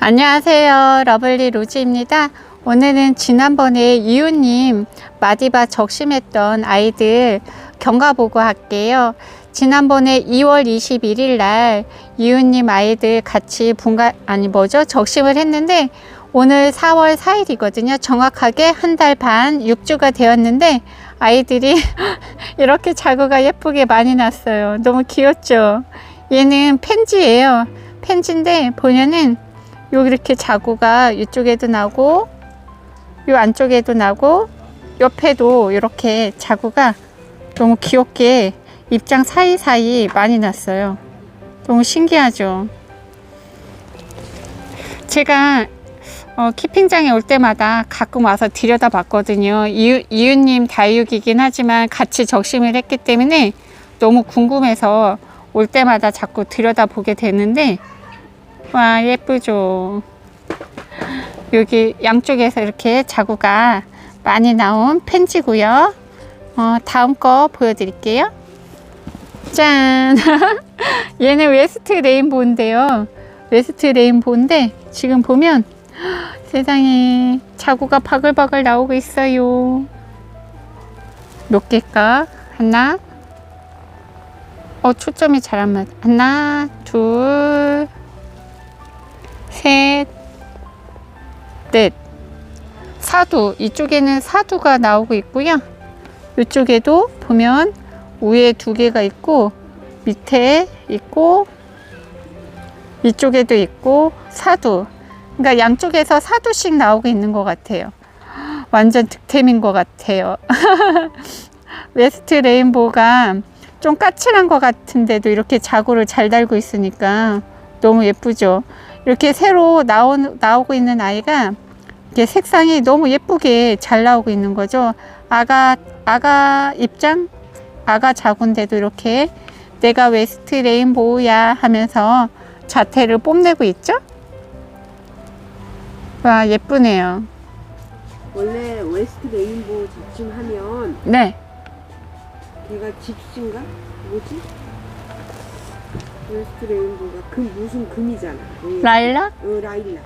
안녕하세요. 러블리 로즈입니다. 오늘은 지난번에 이웃님 마디바 적심했던 아이들 경과 보고 할게요. 지난번에 2월 21일 날 이웃님 아이들 같이 분가, 아니 뭐죠? 적심을 했는데 오늘 4월 4일이거든요. 정확하게 한 달 반 6주가 되었는데 아이들이 이렇게 자구가 예쁘게 많이 났어요. 너무 귀엽죠? 얘는 펜지예요. 펜지인데 보면은 여기 이렇게 자구가 이쪽에도 나고 요 안쪽에도 나고 옆에도 이렇게 자구가 너무 귀엽게 입장 사이사이 많이 났어요. 너무 신기하죠? 제가 어, 키핑장에 올 때마다 가끔 와서 들여다 봤거든요. 이유, 이웃님 다육이긴 하지만 같이 적심을 했기 때문에 너무 궁금해서 올 때마다 자꾸 들여다 보게 되는데 와 예쁘죠. 여기 양쪽에서 이렇게 자구가 많이 나온 펜지고요. 어, 다음 거 보여드릴게요. 짠! 얘는 웨스트 레인보인데요. 웨스트 레인보인데 지금 보면 세상에 자구가 바글바글 나오고 있어요. 몇 개일까? 하나? 어 초점이 잘 안 맞아 하나 둘 셋, 넷. 사두. 이쪽에는 사두가 나오고 있고요. 이쪽에도 보면 위에 두 개가 있고 밑에 있고 이쪽에도 있고 사두. 그러니까 양쪽에서 사두씩 나오고 있는 것 같아요. 완전 득템인 것 같아요. 웨스트 레인보우가 좀 까칠한 것 같은데도 이렇게 자구를 잘 달고 있으니까 너무 예쁘죠. 이렇게 새로 나오, 나오고 있는 아이가 이렇게 색상이 너무 예쁘게 잘 나오고 있는 거죠. 아가, 아가 입장? 아가 자군데도 이렇게 내가 웨스트 레인보우야 하면서 자태를 뽐내고 있죠? 와, 예쁘네요. 원래 웨스트 레인보우 집중 하면 네. 걔가 집신가? 뭐지? 웨스트 레인보우가 금 무슨 금이잖아. 왜? 라일락? 어, 라일락.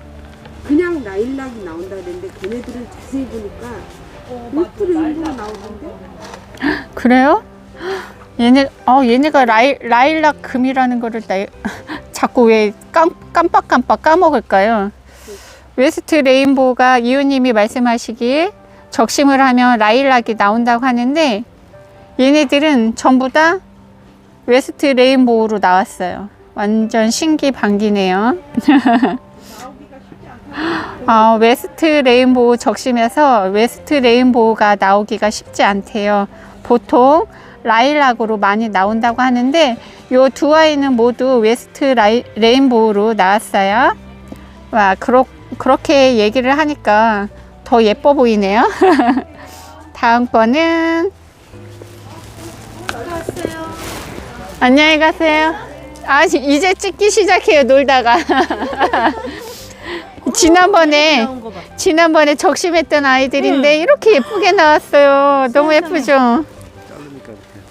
그냥 라일락이 나온다 그랬는데 걔네들은 자세히 보니까 웨스트 레인보우가 나오던데? 그래요? 얘네, 어, 얘네가 라일, 라일락 금이라는 거를 나, 자꾸 왜 깜, 깜빡깜빡 까먹을까요? 웨스트 레인보우가 이웃님이 말씀하시길 적심을 하면 라일락이 나온다고 하는데 얘네들은 전부 다 웨스트 레인보우로 나왔어요. 완전 신기 반기네요. 아, 웨스트 레인보우 적심에서 웨스트 레인보우가 나오기가 쉽지 않대요. 보통 라일락으로 많이 나온다고 하는데 요 두 아이는 모두 웨스트 라이, 레인보우로 나왔어요. 와, 그렇, 그렇게 얘기를 하니까 더 예뻐 보이네요. 다음 거는 안녕히 가세요. 아, 지- 이제 찍기 시작해요, 놀다가. 지난번에, 지난번에 적심했던 아이들인데 이렇게 예쁘게 나왔어요. 너무 예쁘죠?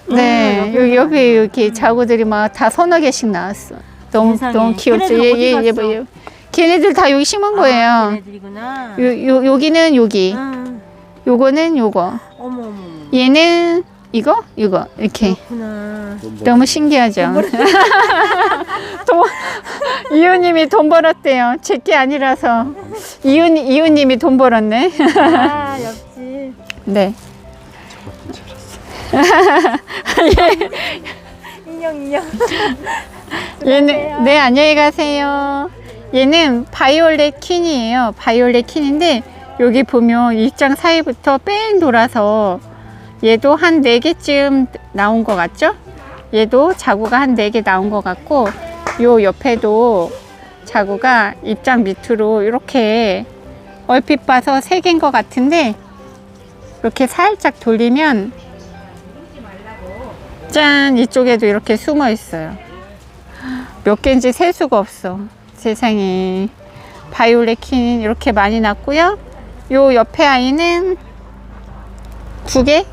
네, 요, 여기 여기 자구들이 막 다 서너 개씩 나왔어. 너무 세상에. 너무 귀엽죠. 얘, 얘, 얘? 뭐예요? 걔네들 다 여기 심은 거예요. 걔네들이구나. 요, 요, 여기는 여기, 응. 요거는 요거, 어머 어머. 얘는 이거, 이거 이렇게. 그렇구나. 너무 신기하죠. 돈, 이웃님이 돈 벌었대요. 제게 아니라서 이웃 이웃님이 돈 벌었네. 아 역시. 네. 인형 인형. 얘는 네 안녕히 가세요. 얘는 바이올렛 퀸이에요. 바이올렛 퀸인데 여기 보면 입장 사이부터 뺑 돌아서 얘도 한네 개쯤 나온 것 같죠? 얘도 자구가 한네개 나온 것 같고 요 옆에도 자구가 입장 밑으로 이렇게 얼핏 봐서 세 개인 것 같은데 이렇게 살짝 돌리면 짠 이쪽에도 이렇게 숨어 있어요. 몇 개인지 셀 수가 없어. 세상에. 바이올렛 킨 이렇게 많이 났고요. 요 옆에 아이는 두 개?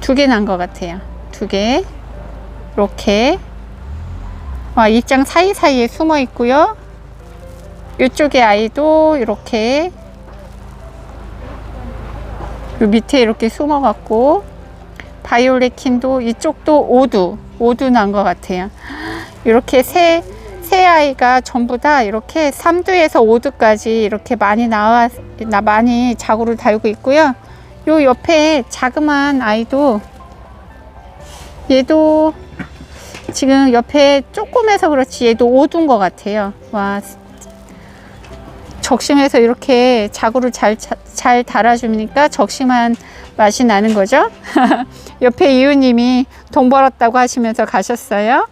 두 개 난 것 같아요. 두 개. 이렇게. 와, 입장 사이사이에 숨어 있고요. 이쪽에 아이도 이렇게 요 밑에 이렇게 숨어 갖고 바이올렛 킨도 이쪽도 오두 오두 난 것 같아요. 이렇게 세, 세 아이가 전부 다 이렇게 3두에서 5두까지 이렇게 많이 나와 나 많이 자구를 달고 있고요. 요 옆에 자그마한 아이도 얘도 지금 옆에 조금해서 그렇지 얘도 오두인 것 같아요. 와 적심해서 이렇게 자구를 잘, 자- 잘 달아주니까 적심한 맛이 나는 거죠. 옆에 이웃님이 돈 벌었다고 하시면서 가셨어요.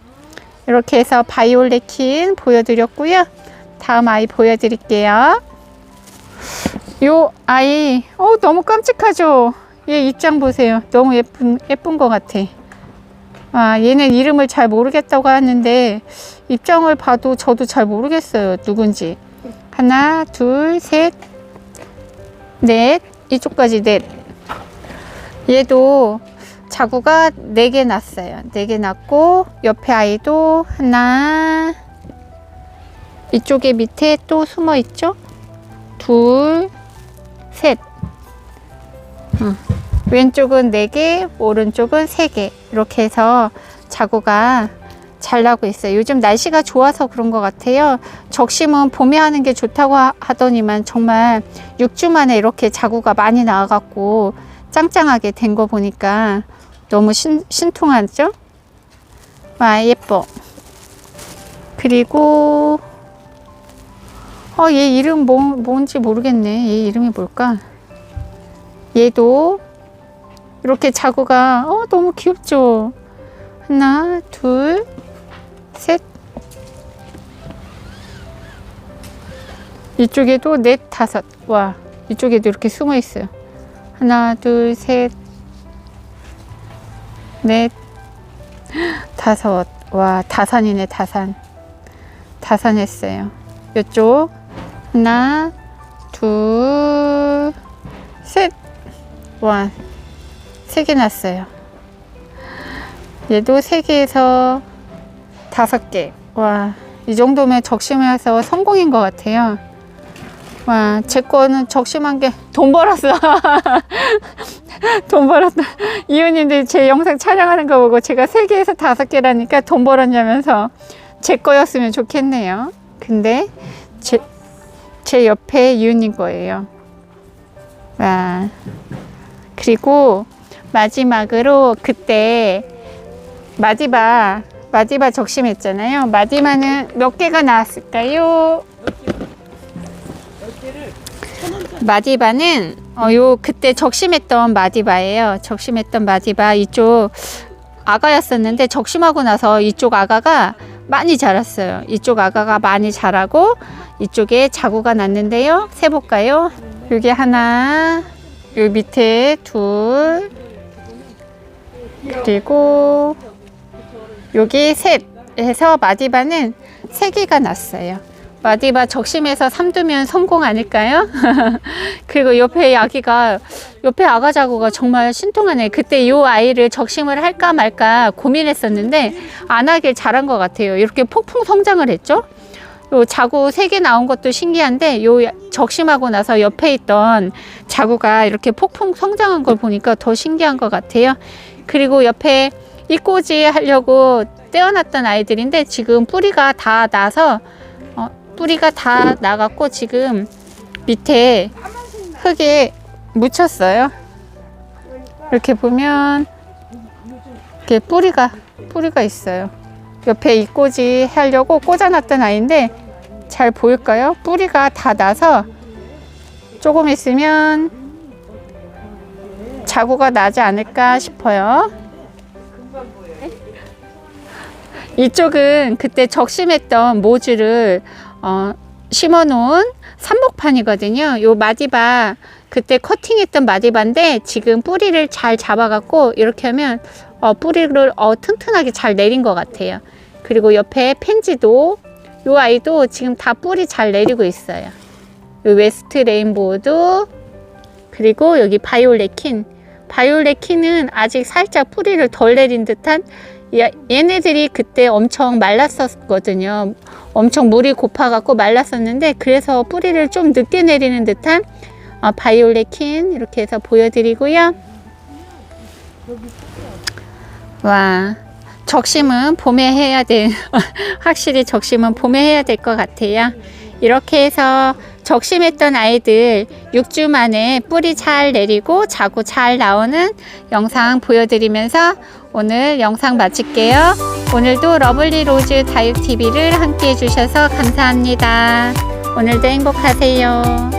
이렇게 해서 바이올렛 킨 보여드렸고요. 다음 아이 보여드릴게요. 요 아이, 어, 너무 깜찍하죠? 얘 입장 보세요. 너무 예쁜, 예쁜 것 같아. 아, 얘는 이름을 잘 모르겠다고 하는데, 입장을 봐도 저도 잘 모르겠어요. 누군지. 하나, 둘, 셋, 넷, 이쪽까지 넷. 얘도 자구가 네 개 났어요. 네 개 났고, 옆에 아이도 하나, 이쪽에 밑에 또 숨어 있죠? 둘, 셋. 응. 왼쪽은 네 개, 오른쪽은 세 개. 이렇게 해서 자구가 잘 나고 있어요. 요즘 날씨가 좋아서 그런 것 같아요. 적심은 봄에 하는 게 좋다고 하- 하더니만 정말 6주 만에 이렇게 자구가 많이 나와갖고 짱짱하게 된 거 보니까 너무 신, 신통하죠? 와, 예뻐. 그리고, 어, 얘 이름 뭐, 뭔지 모르겠네. 얘 이름이 뭘까? 얘도 이렇게 자구가, 어, 너무 귀엽죠? 하나, 둘, 셋. 이쪽에도 넷, 다섯. 와, 이쪽에도 이렇게 숨어 있어요. 하나, 둘, 셋, 넷, 다섯. 와, 다산이네, 다산. 다산했어요. 이쪽. 하나, 둘, 셋. 와, 세개 났어요. 얘도 세 개에서 다섯 개. 와, 이 정도면 적심해서 성공인 것 같아요. 와, 제 거는 적심한 게 돈 벌었어. 돈 벌었다. 이웃님들이 제 영상 촬영하는 거 보고 제가 세 개에서 다섯 개라니까 돈 벌었냐면서 제 거였으면 좋겠네요. 근데 제, 제 옆에 이웃님 거예요. 와. 그리고 마지막으로 그때 마디바 마디바 적심했잖아요. 마디바는 몇 개가 나왔을까요? 마디바는 어, 요 그때 적심했던 마디바예요. 적심했던 마디바 이쪽 아가였었는데 적심하고 나서 이쪽 아가가 많이 자랐어요. 이쪽 아가가 많이 자라고 이쪽에 자구가 났는데요. 세 볼까요? 여기 하나, 요 밑에 둘, 그리고 여기 셋 해서 마디바는 세 개가 났어요. 마디바 적심해서 삼두면 성공 아닐까요? 그리고 옆에 아기가 옆에 아가 자구가 정말 신통하네. 그때 이 아이를 적심을 할까 말까 고민했었는데 안 하길 잘한 것 같아요. 이렇게 폭풍 성장을 했죠. 요 자구 세 개 나온 것도 신기한데 요 적심하고 나서 옆에 있던 자구가 이렇게 폭풍 성장한 걸 보니까 더 신기한 것 같아요. 그리고 옆에 이꼬지 하려고 떼어놨던 아이들인데 지금 뿌리가 다 나서 어, 뿌리가 다 나갔고 지금 밑에 흙에 묻혔어요. 이렇게 보면 이렇게 뿌리가 뿌리가 있어요. 옆에 이꼬지 하려고 꽂아놨던 아이인데 잘 보일까요? 뿌리가 다 나서 조금 있으면 자구가 나지 않을까 싶어요. 이쪽은 그때 적심했던 모주를 어, 심어놓은 삼목판이거든요. 요 마디바 그때 커팅했던 마디바인데 지금 뿌리를 잘 잡아갖고 이렇게 하면 어, 뿌리를 어, 튼튼하게 잘 내린 것 같아요. 그리고 옆에 펜지도 요 아이도 지금 다 뿌리 잘 내리고 있어요. 요 웨스트 레인보우도 그리고 여기 바이올렛 킨 바이올렛 키는 아직 살짝 뿌리를 덜 내린 듯한 얘- 얘네들이 그때 엄청 말랐었거든요. 엄청 물이 고파갖고 말랐었는데 그래서 뿌리를 좀 늦게 내리는 듯한 어, 바이올렛 킨 이렇게 해서 보여드리고요. 와 적심은 봄에 해야 돼. 확실히 적심은 봄에 해야 될 것 같아요. 이렇게 해서 적심했던 아이들 6주 만에 뿌리 잘 내리고 자고 잘 나오는 영상 보여드리면서 오늘 영상 마칠게요. 오늘도 러블리 로즈 다육TV를 함께 해주셔서 감사합니다. 오늘도 행복하세요.